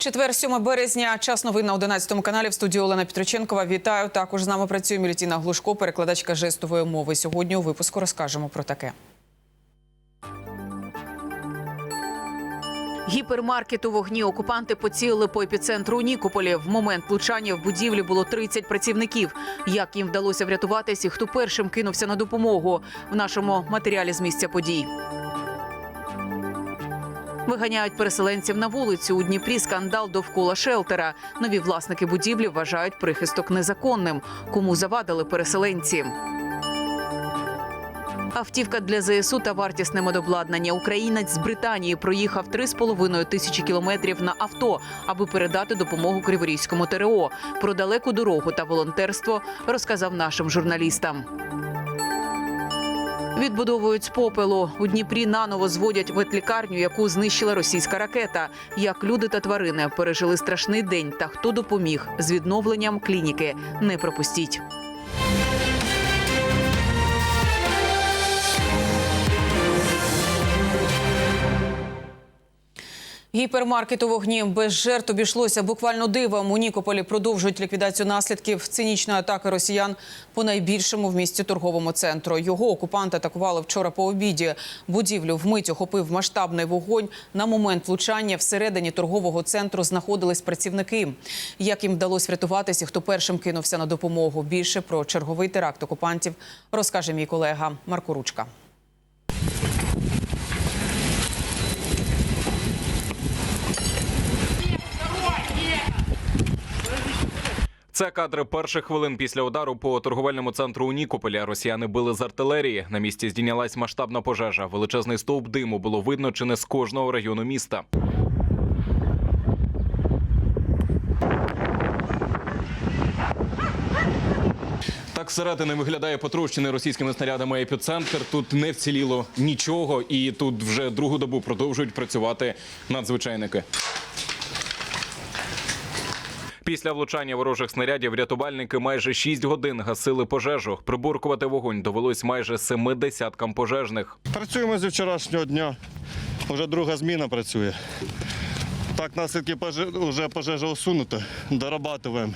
Четвер, 7 березня, час новин на 11 каналі в студії Олена Петроченкова. Вітаю. Також з нами працює Мілітіна Глушко, перекладачка жестової мови. Сьогодні у випуску розкажемо про таке. Гіпермаркет у вогні окупанти поцілили по епіцентру Нікополі. В момент влучання в будівлі було 30 працівників. Як їм вдалося врятуватись і хто першим кинувся на допомогу в нашому матеріалі з місця подій. Виганяють переселенців на вулицю. У Дніпрі скандал довкола шелтера. Нові власники будівлі вважають прихисток незаконним. Кому завадили переселенці? Автівка для ЗСУ та вартісне медобладнання. Українець з Британії проїхав 3,5 тисячі кілометрів на авто, аби передати допомогу Криворізькому ТРО. Про далеку дорогу та волонтерство розказав нашим журналістам. Відбудовують з попелу у Дніпрі. Наново зводять ветлікарню, яку знищила російська ракета. Як люди та тварини пережили страшний день, та хто допоміг з відновленням клініки. Не пропустіть. Гіпермаркет у вогні без жертв обійшлося буквально дивом. У Нікополі продовжують ліквідацію наслідків цинічної атаки росіян по найбільшому в місті торговому центру. Його окупанти атакували вчора по обіді. Будівлю вмить охопив масштабний вогонь. На момент влучання всередині торгового центру знаходились працівники. Як їм вдалося врятуватися, хто першим кинувся на допомогу? Більше про черговий теракт окупантів розкаже мій колега Марко Ручка. Це кадри перших хвилин після удару по торговельному центру у Нікополі. Росіяни били з артилерії. На місці здійнялась масштабна пожежа. Величезний стовп диму було видно чи не з кожного району міста. Так зсередини виглядає потрощений російськими снарядами епіцентр. Тут не вціліло нічого, і тут вже другу добу продовжують працювати надзвичайники. Після влучання ворожих снарядів рятувальники майже 6 годин гасили пожежу. Прибуркувати вогонь довелось майже семи десяткам пожежних. Працюємо з вчорашнього дня. Вже друга зміна працює. Так, наслідки вже пожежа усунута. Дорабатуємо.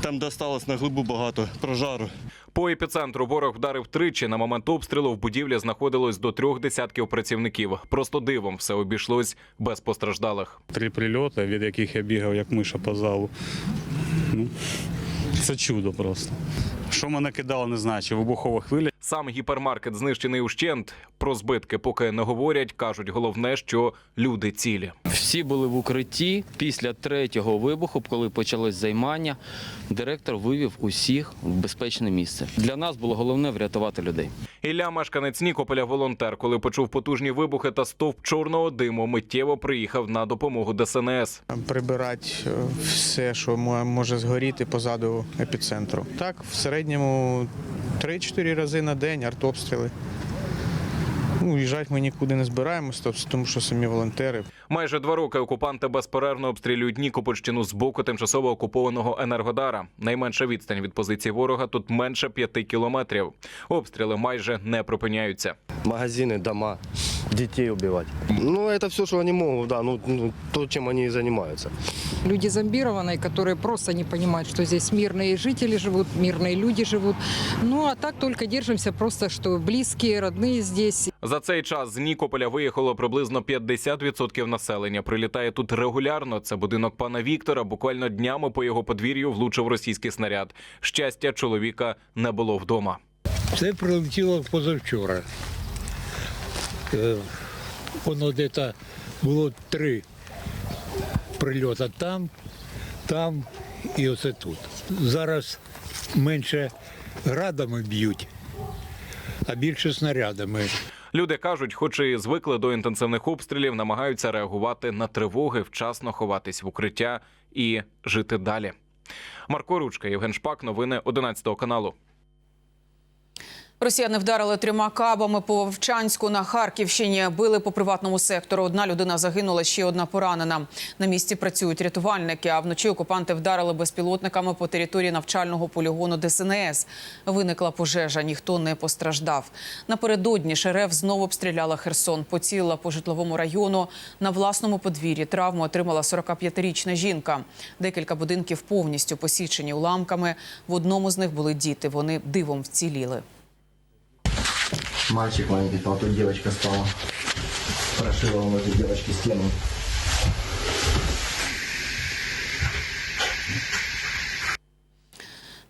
Там досталось на глибу багато прожару. По епіцентру ворог вдарив тричі. На момент обстрілу в будівлі знаходилось до трьох десятків працівників. Просто дивом все обійшлось без постраждалих. Три прильоти, від яких я бігав як миша по залу. Ну, це чудо просто. Що мене кидало, не знаю, чи вибухова хвиля. Сам гіпермаркет знищений ущент. Про збитки поки не говорять. кажуть, головне, що люди цілі. Всі були в укритті. Після третього вибуху, коли почалось займання, директор вивів усіх в безпечне місце. Для нас було головне врятувати людей. Ілля, мешканець Нікополя, волонтер, коли почув потужні вибухи та стовп чорного диму, миттєво приїхав на допомогу ДСНС. прибирати е, все, що мо- може згоріти позаду епіцентру. Так, в середньому 3-4 рази на день артобстріли. Ну, Уїжджати ми нікуди не збираємось, тобто, тому що самі волонтери. Майже два роки окупанти безперервно обстрілюють Нікопольщину з боку тимчасово окупованого Енергодара. Найменша відстань від позиції ворога тут менше п'яти кілометрів. Обстріли майже не припиняються. Магазини, дома, детей убивать. Ну, это все, что они могут, да, ну, ну, то, чем они и занимаются. люди зомбированные, которые просто не понимают, что здесь мирные жители живут, мирные люди живут. Ну, а так только держимся просто, что близкие, родные здесь. За цей час з Нікополя виїхало приблизно 50% населення. Прилітає тут регулярно. Це будинок пана Віктора. Буквально днями по його подвір'ю влучив російський снаряд. Щастя, чоловіка не було вдома. Це прилетіло позавчора. Е, Воно десь було три прильоти там, там і оце тут. Зараз менше градами б'ють, а більше снарядами. Люди кажуть, хоч і звикли до інтенсивних обстрілів, намагаються реагувати на тривоги, вчасно ховатись в укриття і жити далі. Марко Ручка, Євген Шпак, новини 11 каналу. Росіяни вдарили трьома кабами по Вовчанську на Харківщині. Били по приватному сектору. Одна людина загинула, ще одна поранена. На місці працюють рятувальники. А вночі окупанти вдарили безпілотниками по території навчального полігону ДСНС. Виникла пожежа. Ніхто не постраждав. Напередодні ШРФ знову обстріляла Херсон. Поцілила по житловому району. На власному подвір'ї травму отримала 45-річна жінка. Декілька будинків повністю посічені уламками. В одному з них були діти. Вони дивом вціліли. Мальчик маленький спал, тут девочка стала. Прошила он этой девочке стену.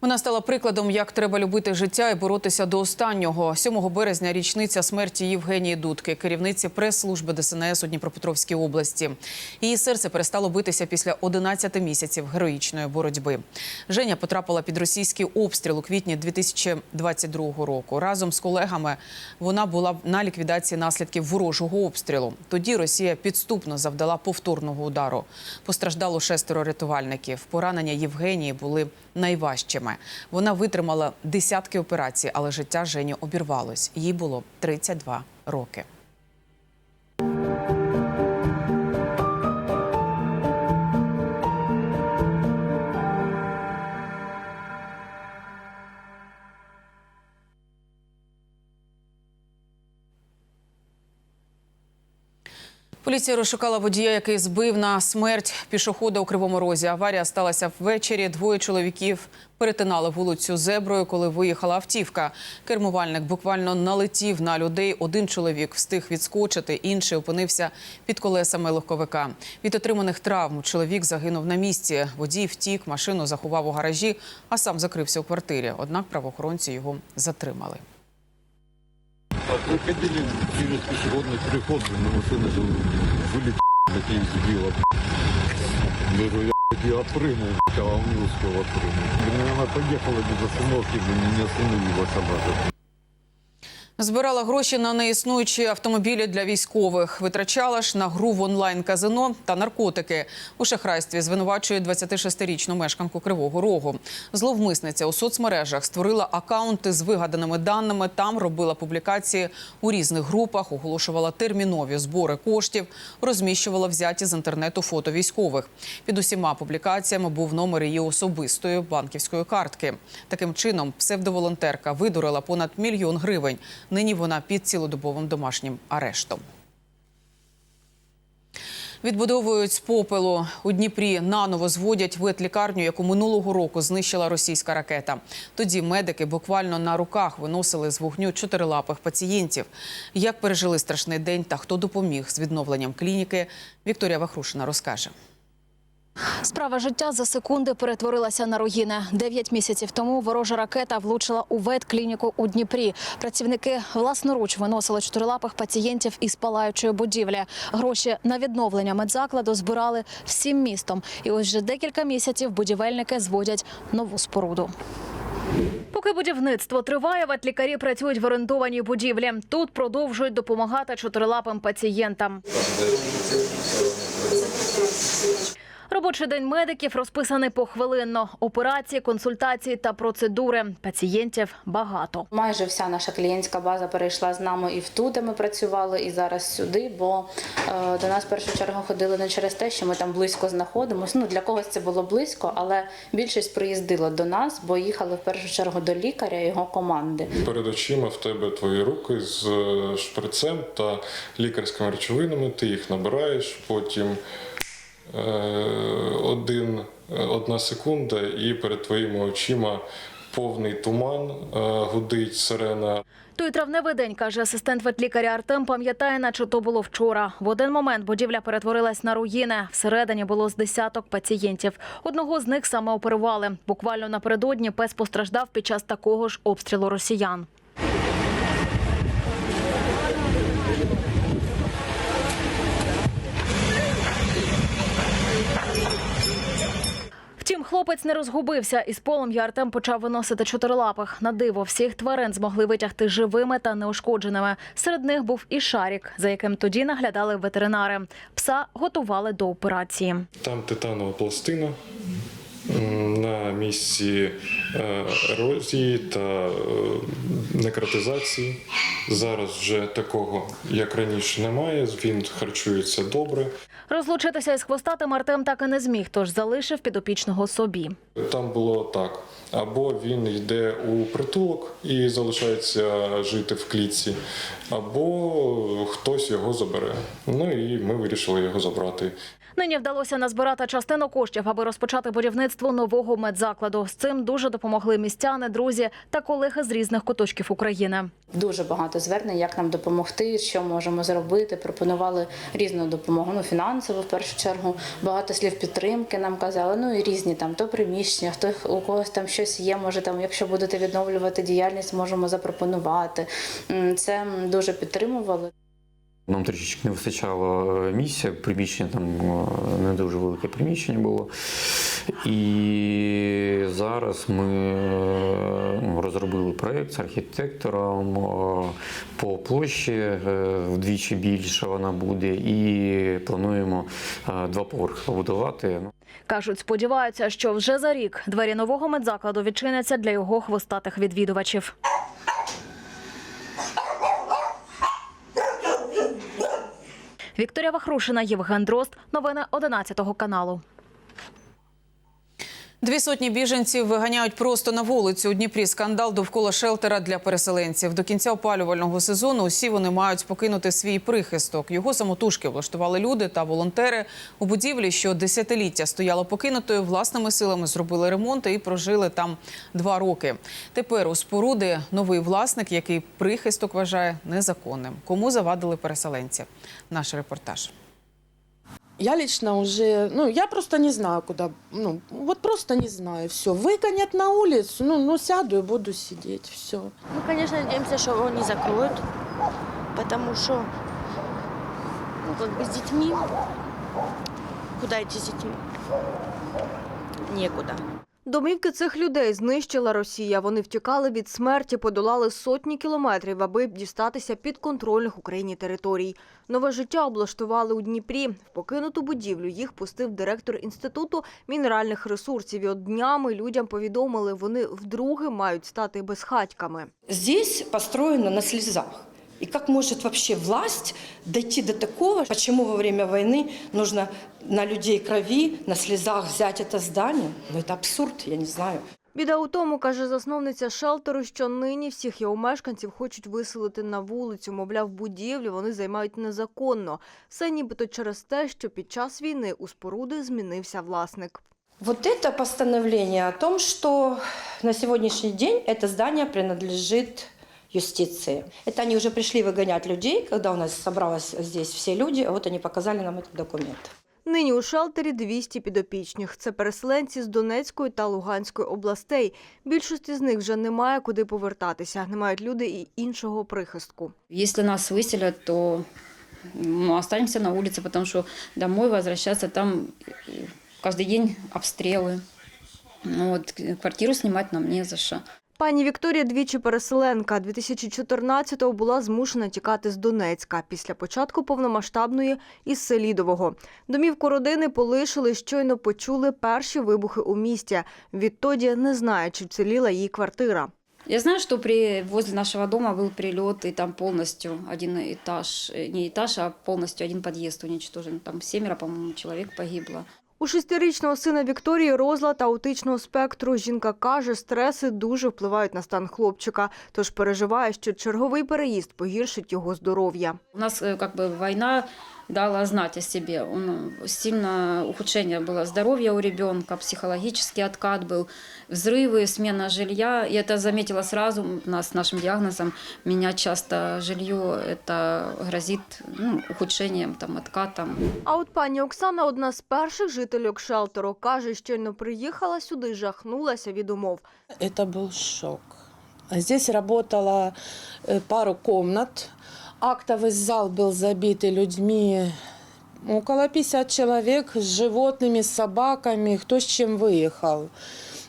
Вона стала прикладом, як треба любити життя і боротися до останнього. 7 березня річниця смерті Євгенії Дудки, керівниці прес-служби ДСНС у Дніпропетровській області. Її серце перестало битися після 11 місяців героїчної боротьби. Женя потрапила під російський обстріл у квітні 2022 року. Разом з колегами вона була на ліквідації наслідків ворожого обстрілу. Тоді Росія підступно завдала повторного удару. Постраждало шестеро рятувальників. Поранення Євгенії були найважчими. Вона витримала десятки операцій, але життя Жені обірвалось. Їй було 32 роки. Поліція розшукала водія, який збив на смерть пішохода у Кривому Розі. Аварія сталася ввечері. Двоє чоловіків перетинали вулицю зеброю, коли виїхала автівка. Кермувальник буквально налетів на людей. Один чоловік встиг відскочити, інший опинився під колесами легковика. Від отриманих травм чоловік загинув на місці. Водій втік, машину заховав у гаражі, а сам закрився у квартирі. Однак правоохоронці його затримали. Проходили через пешеходный переход, на машины же вылет такие сбила. Говорю, я, блядь, я отпрыгнул, блядь, а он не успел отпрыгнуть. Блин, Она поехала без остановки, блин, не остановилась она. Збирала гроші на неіснуючі автомобілі для військових. Витрачала ж на гру в онлайн-казино та наркотики. У шахрайстві звинувачує 26-річну мешканку Кривого Рогу. Зловмисниця у соцмережах створила акаунти з вигаданими даними. Там робила публікації у різних групах, оголошувала термінові збори коштів, розміщувала взяті з інтернету фото військових. Під усіма публікаціями був номер її особистої банківської картки. Таким чином, псевдоволонтерка видурила понад мільйон гривень. Нині вона під цілодобовим домашнім арештом. Відбудовують з попелу у Дніпрі. Наново зводять ветлікарню, яку минулого року знищила російська ракета. Тоді медики буквально на руках виносили з вогню чотирилапих пацієнтів. Як пережили страшний день та хто допоміг з відновленням клініки, Вікторія Вахрушина розкаже. Справа життя за секунди перетворилася на руїни. Дев'ять місяців тому ворожа ракета влучила у ветклініку у Дніпрі. Працівники власноруч виносили чотирилапих пацієнтів із палаючої будівлі. Гроші на відновлення медзакладу збирали всім містом. І ось вже декілька місяців будівельники зводять нову споруду. Поки будівництво триває, ветлікарі працюють в орендованій будівлі. Тут продовжують допомагати чотирилапим пацієнтам. Робочий день медиків розписаний похвилинно. Операції, консультації та процедури. Пацієнтів багато. Майже вся наша клієнтська база перейшла з нами і в ту, де ми працювали, і зараз сюди, бо е, до нас в першу чергу ходили не через те, що ми там близько знаходимося. Ну для когось це було близько, але більшість приїздила до нас, бо їхали в першу чергу до лікаря і його команди. Перед очима в тебе твої руки з е, шприцем та лікарськими речовинами, ти їх набираєш, потім один, е, одна секунда, і перед твоїми очима повний туман, е, гудить сирена. Той травневий день, каже асистент ветлікаря Артем, пам'ятає, наче то було вчора. В один момент будівля перетворилась на руїни. Всередині було з десяток пацієнтів. Одного з них саме оперували. Буквально напередодні пес постраждав під час такого ж обстрілу росіян. Хлопець не розгубився. Із полум'я Артем почав виносити чотирилапих. На диво всіх тварин змогли витягти живими та неушкодженими. Серед них був і шарік, за яким тоді наглядали ветеринари. Пса готували до операції. Там титанова пластина на місці е, ерозії та е, некротизації. Зараз вже такого, як раніше, немає. Він харчується добре. Розлучитися із хвостатим Артем так і не зміг, тож залишив підопічного собі. Там було так: або він йде у притулок і залишається жити в клітці, або хтось його забере. Ну і ми вирішили його забрати. Нині вдалося назбирати частину коштів, аби розпочати будівництво нового медзакладу. З цим дуже допомогли містяни, друзі та колеги з різних куточків України. Дуже багато звернень, як нам допомогти, що можемо зробити. Пропонували різну допомогу, ну фінансову в першу чергу. Багато слів підтримки нам казали. Ну і різні там то приміщення, хто у когось там щось є. Може там, якщо будете відновлювати діяльність, можемо запропонувати. Це дуже підтримували. Нам трішечки не вистачало е, місця, приміщення там е, не дуже велике приміщення було. І зараз ми ну, проєкт з архітектором е, по площі е, вдвічі більше вона буде, і плануємо е, два поверхи побудувати. Кажуть, сподіваються, що вже за рік двері нового медзакладу відчиняться для його хвостатих відвідувачів. Вікторія Вахрушина, Євген Дрозд. Новини 11 каналу. Дві сотні біженців виганяють просто на вулицю. У Дніпрі скандал довкола шелтера для переселенців. До кінця опалювального сезону усі вони мають покинути свій прихисток. Його самотужки влаштували люди та волонтери. У будівлі, що десятиліття стояла покинутою, власними силами зробили ремонт і прожили там два роки. Тепер у споруди новий власник, який прихисток вважає незаконним. Кому завадили переселенці? Наш репортаж. Я лично уже, ну, я просто не знаю, куда, ну, вот просто не знаю, все. Выгонят на улицу, ну, ну, сяду и буду сидеть, все. Мы, конечно, надеемся, что его не закроют, потому что, ну, как бы с детьми, куда идти с детьми? Некуда. Домівки цих людей знищила Росія. Вони втікали від смерті, подолали сотні кілометрів, аби дістатися підконтрольних Україні територій. Нове життя облаштували у Дніпрі. В покинуту будівлю їх пустив директор інституту мінеральних ресурсів. І от днями людям повідомили, вони вдруге мають стати безхатьками. Здесь построено на слезах. И как может вообще власть дойти до такого? Почему во время войны нужно на людей крови, на слезах взять это здание? Ну это абсурд, я не знаю. Біда у тому, каже засновниця шелтеру, що нині всіх його мешканців хочуть виселити на вулицю. Мовляв, будівлі вони займають незаконно. Все нібито через те, що під час війни у споруди змінився власник. Вот это постановление о том, что на сегодняшний день это здание принадлежит юстиции. Это они уже пришли выгонять людей, когда у нас собралось здесь все люди, а вот они показали нам этот документ. Нині у шелтері 200 підопічних. Це переселенці з Донецької та Луганської областей. Більшості з них вже немає куди повертатися. Не мають люди і іншого прихистку. Если нас выселят, то ну, останемся на улице, потому что домой возвращаться там э, каждый день обстрелы. Ну, вот, квартиру снимать нам не за что. Пані Вікторія двічі переселенка. 2014-го була змушена тікати з Донецька після початку повномасштабної із Селідового. Домівку родини полишили, щойно почули перші вибухи у місті. Відтоді не знає, чи вціліла її квартира. Я знаю, что при, возле нашего дома был прилет, и там полностью один этаж, э, не этаж, а полностью один подъезд уничтожен. Там семеро, по-моему, человек погибло. У шестирічного сина Вікторії розлад аутичного спектру. Жінка каже, стреси дуже впливають на стан хлопчика, тож переживає, що черговий переїзд погіршить його здоров'я. У нас якби как бы война дала знать о себе. Он, сильно ухудшение было здоровья у ребенка, психологический откат был, взрывы, смена жилья. И это заметила сразу у нас с нашим диагнозом. Менять часто жилье, это грозит ну, ухудшением, там, откатом. А от пані Оксана, одна з перших жительок шелтеру, каже, щойно приїхала сюди, жахнулася від умов. Это был шок. Здесь работало э, пару комнат. Актовый зал был забитый людьми. Около 50 человек с животными, с собаками, кто с чем выехал.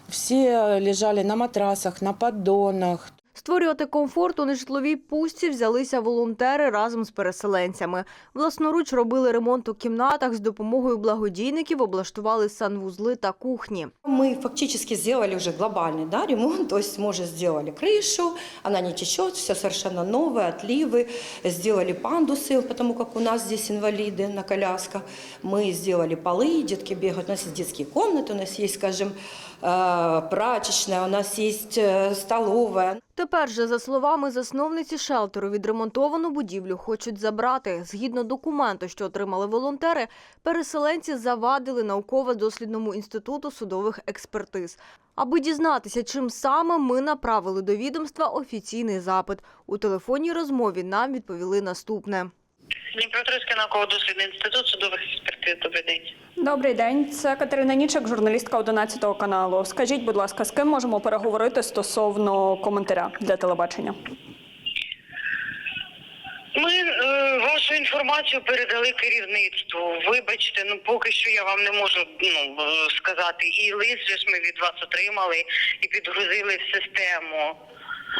Все лежали на матрасах, на поддонах. Створювати комфорт у нежитловій пустці взялися волонтери разом з переселенцями. Власноруч робили ремонт у кімнатах з допомогою благодійників, облаштували санвузли та кухні. Мы фактически сделали уже глобальный да, ремонт, то есть мы уже сделали крышу, она не течет, все совершенно новое, отливы, сделали пандусы, потому как у нас здесь инвалиды на колясках, мы сделали полы, детки бегают, у нас есть детские комнаты, у нас есть, скажем, э, прачечная, у нас есть э, столовая. Тепер же, за словами засновниці шелтеру, відремонтовану будівлю хочуть забрати. Згідно документу, що отримали волонтери, переселенці завадили науково-дослідному інституту судових експертиз. Аби дізнатися, чим саме ми направили до відомства офіційний запит. У телефонній розмові нам відповіли наступне. Дніпропетровський науково-дослідний інститут судових експертиз. Добрий день. Добрий день, це Катерина Нічик, журналістка 11 каналу. Скажіть, будь ласка, з ким можемо переговорити стосовно коментаря для телебачення? Ми е, вашу інформацію передали керівництву. Вибачте, ну поки що я вам не можу ну, е, сказати. І лист же ж ми від вас отримали і підгрузили в систему.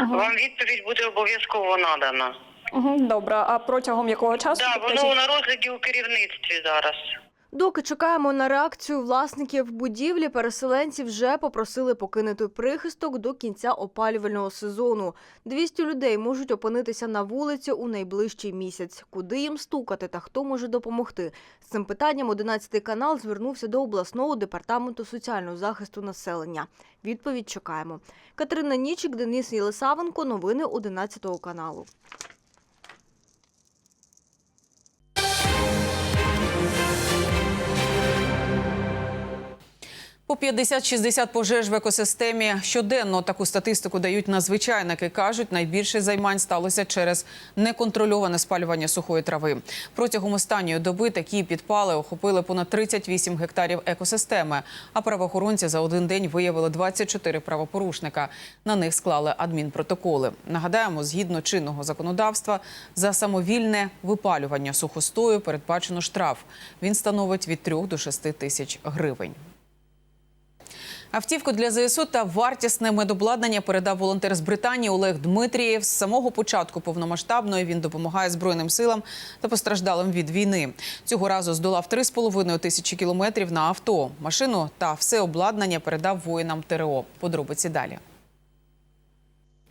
Ага. Вам відповідь буде обов'язково надана. Угу, добре, а протягом якого часу? Так, Підкажіть. воно на розгляді у керівництві зараз. Доки чекаємо на реакцію власників будівлі, переселенці вже попросили покинути прихисток до кінця опалювального сезону. 200 людей можуть опинитися на вулиці у найближчий місяць. Куди їм стукати та хто може допомогти? З цим питанням 11 канал звернувся до обласного департаменту соціального захисту населення. Відповідь чекаємо. Катерина Нічик, Денис Єлисавенко. Новини 11 каналу. По 50-60 пожеж в екосистемі щоденно таку статистику дають надзвичайники. Кажуть, найбільше займань сталося через неконтрольоване спалювання сухої трави. Протягом останньої доби такі підпали охопили понад 38 гектарів екосистеми. А правоохоронці за один день виявили 24 правопорушника. На них склали адмінпротоколи. Нагадаємо, згідно чинного законодавства, за самовільне випалювання сухостою передбачено штраф. Він становить від 3 до 6 тисяч гривень. Автівку для ЗСУ та вартісне медобладнання передав волонтер з Британії Олег Дмитрієв. З самого початку повномасштабної він допомагає збройним силам та постраждалим від війни. Цього разу здолав 3,5 тисячі кілометрів на авто. Машину та все обладнання передав воїнам ТРО. Подробиці далі.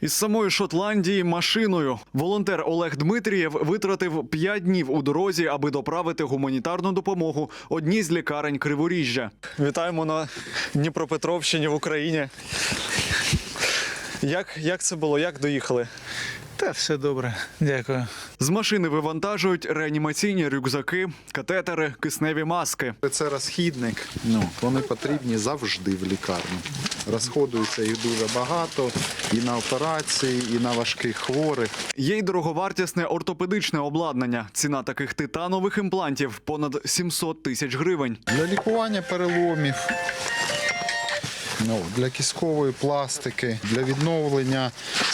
Із самої Шотландії машиною волонтер Олег Дмитрієв витратив 5 днів у дорозі, аби доправити гуманітарну допомогу одній з лікарень Криворіжжя. Вітаємо на Дніпропетровщині в Україні. Як, як це було? Як доїхали? Та все добре, дякую. З машини вивантажують реанімаційні рюкзаки, катетери, кисневі маски. Це розхідник. Ну, вони потрібні завжди в лікарні. Розходується їх дуже багато і на операції, і на важких хворих. Є й дороговартісне ортопедичне обладнання. Ціна таких титанових імплантів понад 700 тисяч гривень. Для лікування переломів, ну, для кісткової пластики, для відновлення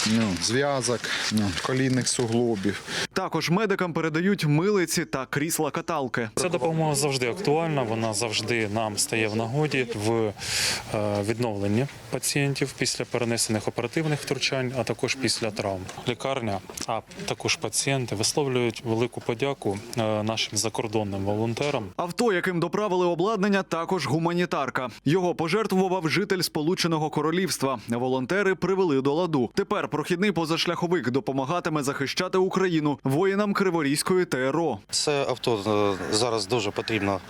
ну, зв'язок, ну, колінних суглобів. Також медикам передають милиці та крісла каталки. Ця допомога завжди актуальна. Вона завжди нам стає в нагоді в е, відновленні пацієнтів після перенесених оперативних втручань, а також після травм. Лікарня, а також пацієнти висловлюють велику подяку е, нашим закордонним волонтерам. Авто, яким доправили обладнання, також гуманітарка. Його пожертвував житель Сполученого Королівства. Волонтери привели до ладу. Тепер прохідний позашляховик допомагатиме захищати Україну воїнам Криворізької ТРО. Це авто е, зараз дуже потрібно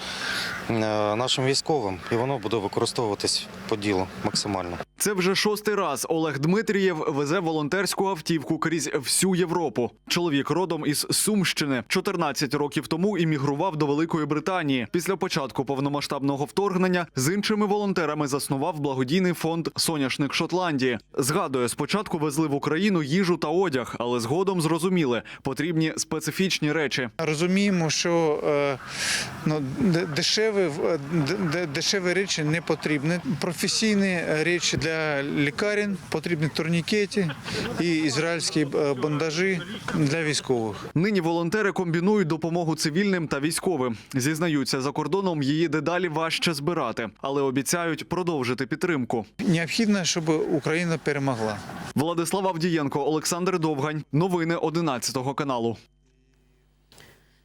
е, нашим військовим, і воно буде використовуватись по ділу максимально. Це вже шостий раз Олег Дмитрієв везе волонтерську автівку крізь всю Європу. Чоловік родом із Сумщини 14 років тому іммігрував до Великої Британії. Після початку повномасштабного вторгнення з іншими волонтерами заснував благодійний фонд Соняшник Шотландії. Згадує, спочатку везли в Україну їжу та одяг, але згодом зрозуміли, потрібні специфічні речі. Розуміємо, що е, ну, дешеві, д- дешеві речі не потрібні. Професійні речі для для лікарень, потрібні турнікети і ізраїльські е, бандажі для військових. Нині волонтери комбінують допомогу цивільним та військовим. Зізнаються, за кордоном її дедалі важче збирати, але обіцяють продовжити підтримку. Необхідно, щоб Україна перемогла. Владислав Авдієнко, Олександр Довгань. Новини 11 каналу.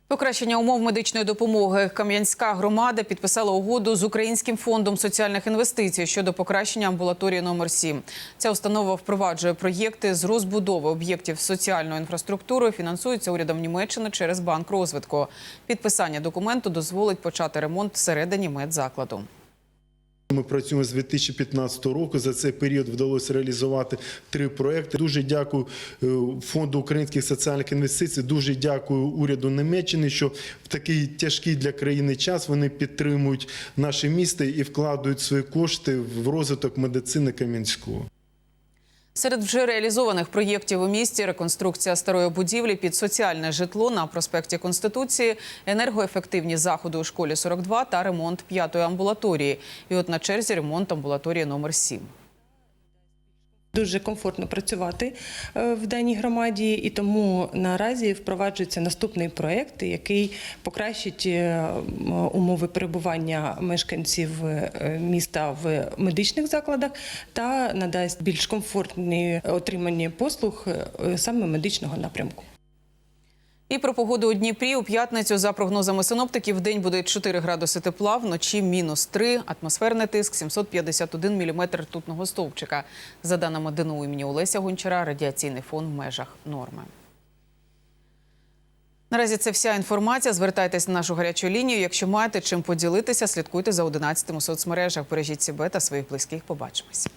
Покращення умов медичної допомоги. Кам'янська громада підписала угоду з Українським фондом соціальних інвестицій щодо покращення амбулаторії номер 7 Ця установа впроваджує проєкти з розбудови об'єктів соціальної інфраструктури. фінансується урядом Німеччини через банк розвитку. Підписання документу дозволить почати ремонт всередині медзакладу. Ми працюємо з 2015 року. За цей період вдалося реалізувати три проекти. Дуже дякую е, фонду українських соціальних інвестицій. Дуже дякую уряду Німеччини, що в такий тяжкий для країни час вони підтримують наше місто і вкладають свої кошти в розвиток медицини Кам'янського. Серед вже реалізованих проєктів у місті реконструкція старої будівлі під соціальне житло на проспекті Конституції, енергоефективні заходи у школі 42 та ремонт п'ятої амбулаторії. І от на черзі ремонт амбулаторії номер 7 Дуже комфортно працювати е, в даній громаді, і тому наразі впроваджується наступний проект, який покращить е, умови перебування мешканців е, міста в медичних закладах та надасть більш комфортні отримання послуг саме медичного напрямку. І про погоду у Дніпрі у п'ятницю за прогнозами синоптиків в день буде 4 градуси тепла, вночі мінус 3, атмосферний тиск 751 міліметр ртутного стовпчика. За даними ДНУ імені Олеся Гончара, радіаційний фон в межах норми. Наразі це вся інформація. Звертайтесь на нашу гарячу лінію. Якщо маєте чим поділитися, слідкуйте за 11 у соцмережах. Бережіть себе та своїх близьких. Побачимось.